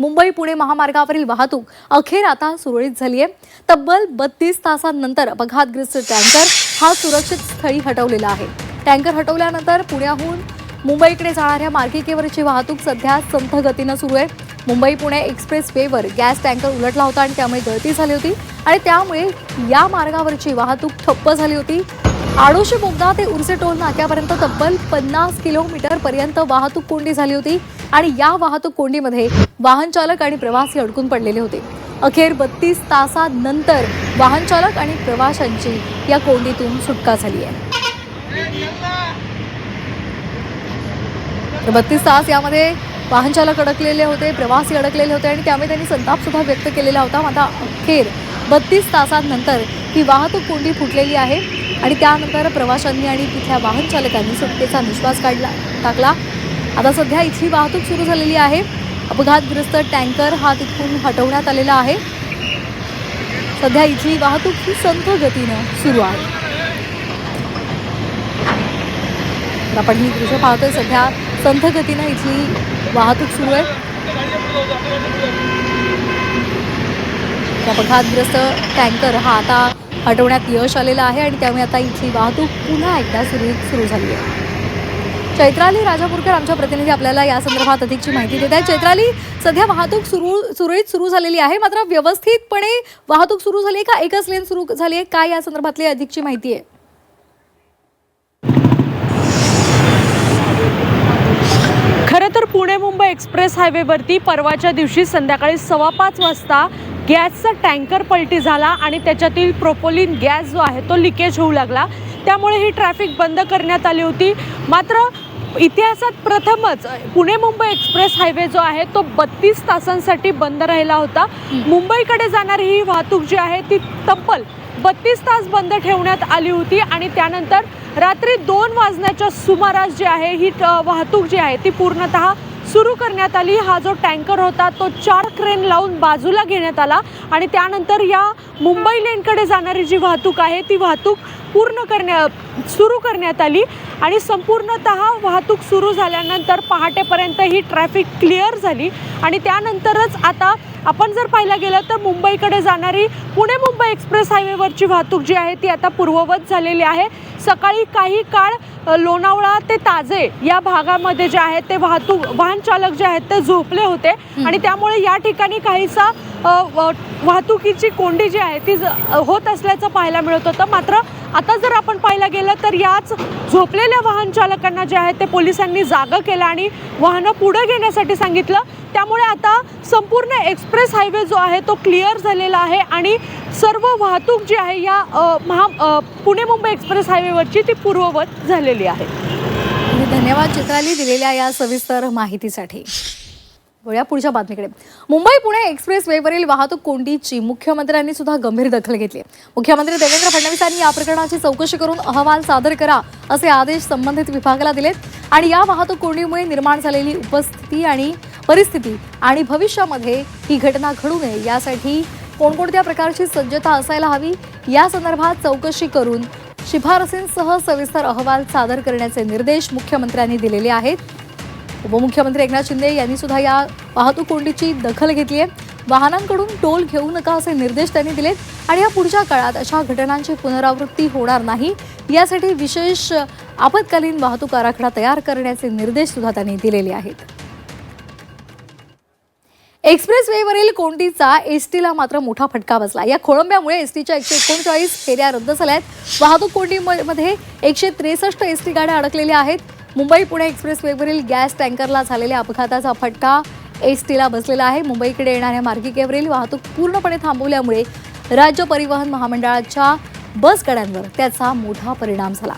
मुंबई पुणे महामार्गावरील वाहतूक अखेर आता सुरळीत झाली आहे तब्बल बत्तीस तासांनंतर अपघातग्रस्त टँकर हा सुरक्षित स्थळी हटवलेला आहे. टँकर हटवल्यानंतर पुण्याहून मुंबईकडे जाणाऱ्या मार्गिकेवरची वाहतूक सध्या संथ गतीनं सुरू आहे. मुंबई पुणे एक्सप्रेस वेवर गॅस टँकर उलटला होता आणि त्यामुळे गळती झाली होती आणि त्यामुळे या मार्गावरची वाहतूक ठप्प झाली होती. आडोशी बोगदा ते उर्से टोल नाक्यापर्यंत तब्बल पन्नास किलोमीटर पर्यंत वाहतूक कोंडी झाली होती आणि या वाहतूक कोंडीमध्ये वाहन चालक आणि प्रवासी अडकून पडलेले होते. अखेर बत्तीस तासानंतर वाहन चालक आणि प्रवाशांची या कोंडीतून सुटका झाली आहे. बत्तीस तास यामध्ये वाहन चालक अडकलेले होते प्रवासी अडकलेले होते आणि त्यामुळे त्यांनी संताप सुद्धा व्यक्त केलेला होता. मात्र अखेर बत्तीस तासांनंतर ही वाहतूक कोंडी फुटलेली आहे. आणि त्यानंतर प्रवाशांनी आणि तिथल्या वाहन चालकांनी सुटकेचा निश्वास काढला टाकला. आता सध्या इथली वाहतूक सुरू झालेली आहे. अपघातग्रस्त टँकर हा तिथून हटवण्यात आलेला आहे. सध्या इथली वाहतूक ही संथ गतीनं सुरू आहे. आपण ही दृश्य पाहतोय सध्या संथ गतीनं इथली वाहतूक सुरू आहे. अपघातग्रस्त टँकर हा आता हटवण्यात यश आलेलं आहे आणि त्यामुळे आता इथली वाहतूक पुन्हा एकदा सुरू सुरू झाली आहे. चैत्राली राजापूरकर आमच्या प्रतिनिधी आपल्याला या संदर्भात अधिकची माहिती देत आहे चैत्राली सध्या वाहतूक सुरू सुरळीत सुरू झालेली आहे मात्र व्यवस्थितपणे वाहतूक सुरू झाली आहे का? एकच लेन सुरू झाली आहे काय या संदर्भातली अधिकची माहिती आहे. खरं तर पुणे मुंबई एक्सप्रेस हायवेवरती परवाच्या दिवशी संध्याकाळी सव्वा पाच वाजता गॅसचा टँकर पलटी झाला आणि त्याच्यातील प्रोपोलिन गॅस जो आहे तो लिकेज होऊ लागला. त्यामुळे ही ट्रॅफिक बंद करण्यात आली होती. मात्र इतिहासात प्रथमच पुणे मुंबई एक्सप्रेस हायवे जो आहे तो बत्तीस तासांसाठी बंद राहिला होता. मुंबईकडे जाणारी ही वाहतूक जी आहे ती तब्बल बत्तीस तास बंद ठेवण्यात आली होती आणि त्यानंतर रात्री दोन वाजण्याच्या सुमारास जी आहे ही वाहतूक जी आहे ती पूर्णतः सुरू करण्यात आली. हा जो टँकर होता तो चार क्रेन लावून बाजूला घेण्यात आला आणि त्यानंतर या मुंबई लेनकडे जाणारी जी वाहतूक आहे ती वाहतूक पूर्ण करण्या सुरू करण्यात आली आणि संपूर्णतः वाहतूक सुरू झाल्यानंतर पहाटेपर्यंत ही ट्रॅफिक क्लिअर झाली. आणि त्यानंतरच आता आपण जर पाहायला गेलं तर मुंबईकडे जाणारी पुणे मुंबई एक्सप्रेस हायवेवरची वाहतूक जी आहे ती आता पूर्ववत झालेली आहे. सकाळी काही काळ लोणावळा ते ताजे या भागामध्ये जे आहे ते वाहतूक वाहन चालक जे आहेत ते झोपले होते. आणि त्यामुळे या ठिकाणी काहीसा वाहतुकीची कोंडी जी आहे ती ज- होत असल्याचं पाहायला मिळत. होतं मात्र आता जर आपण पाहायला गेलं तर याच झोपलेल्या वाहन चालकांना जे आहे ते पोलिसांनी जागं केलं आणि वाहनं पुढं घेण्यासाठी सांगितलं. त्यामुळे आता संपूर्ण एक्सप्रेस हायवे जो आहे तो क्लिअर झालेला आहे आणि सर्व वाहतूक जी आहे या महा पुणे मुंबई एक्सप्रेस हायवेवरची ती पूर्ववत झालेली आहे. धन्यवाद चित्राली दिलेल्या या सविस्तर माहितीसाठी. वळूया पुढच्या बातमीकडे. मुंबई पुणे एक्सप्रेस वेवरील वाहतूक कोंडीची मुख्यमंत्र्यांनी सुद्धा गंभीर दखल घेतली आहे. मुख्यमंत्री देवेंद्र फडणवीसांनी या प्रकरणाची चौकशी करून अहवाल सादर करा असे आदेश संबंधित विभागाला दिलेत. आणि या वाहतूक कोंडीमुळे निर्माण झालेली उपस्थिती आणि परिस्थिती आणि भविष्यामध्ये ही घटना घडू नये यासाठी कोणकोणत्या प्रकारची सज्जता असायला हवी या संदर्भात चौकशी करून शिफारसींसह सविस्तर अहवाल सादर करण्याचे निर्देश मुख्यमंत्र्यांनी दिलेले आहेत. उपमुख्यमंत्री एकनाथ शिंदे यांनी सुद्धा या वाहतूक कोंडीची दखल घेतली आहे. वाहनांकडून टोल घेऊ नका असे निर्देश त्यांनी दिलेत आणि या पुढच्या काळात अशा घटनांची पुनरावृत्ती होणार नाही. यासाठी विशेष आपत्कालीन वाहतूक आराखडा तयार करण्याचे निर्देश सुद्धा त्यांनी दिलेले आहेत. एक्सप्रेस वेवरील कोंडीचा एसटीला मात्र मोठा फटका बसला. या खोळंब्यामुळे एसटीच्या एकशे एकोणचाळीस फेऱ्या रद्द झाल्या आहेत. वाहतूक कोंडीमध्ये एकशे त्रेसष्ट एसटी गाड्या अडकलेल्या आहेत. मुंबई पुणे एक्सप्रेस वेवरील गॅस टँकरला झालेल्या अपघाताचा फटका एस टीला बसलेला आहे. मुंबईकडे येणाऱ्या मार्गिकेवरील वाहतूक पूर्णपणे थांबवल्यामुळे राज्य परिवहन महामंडळाच्या बसगाड्यांवर त्याचा मोठा परिणाम झाला.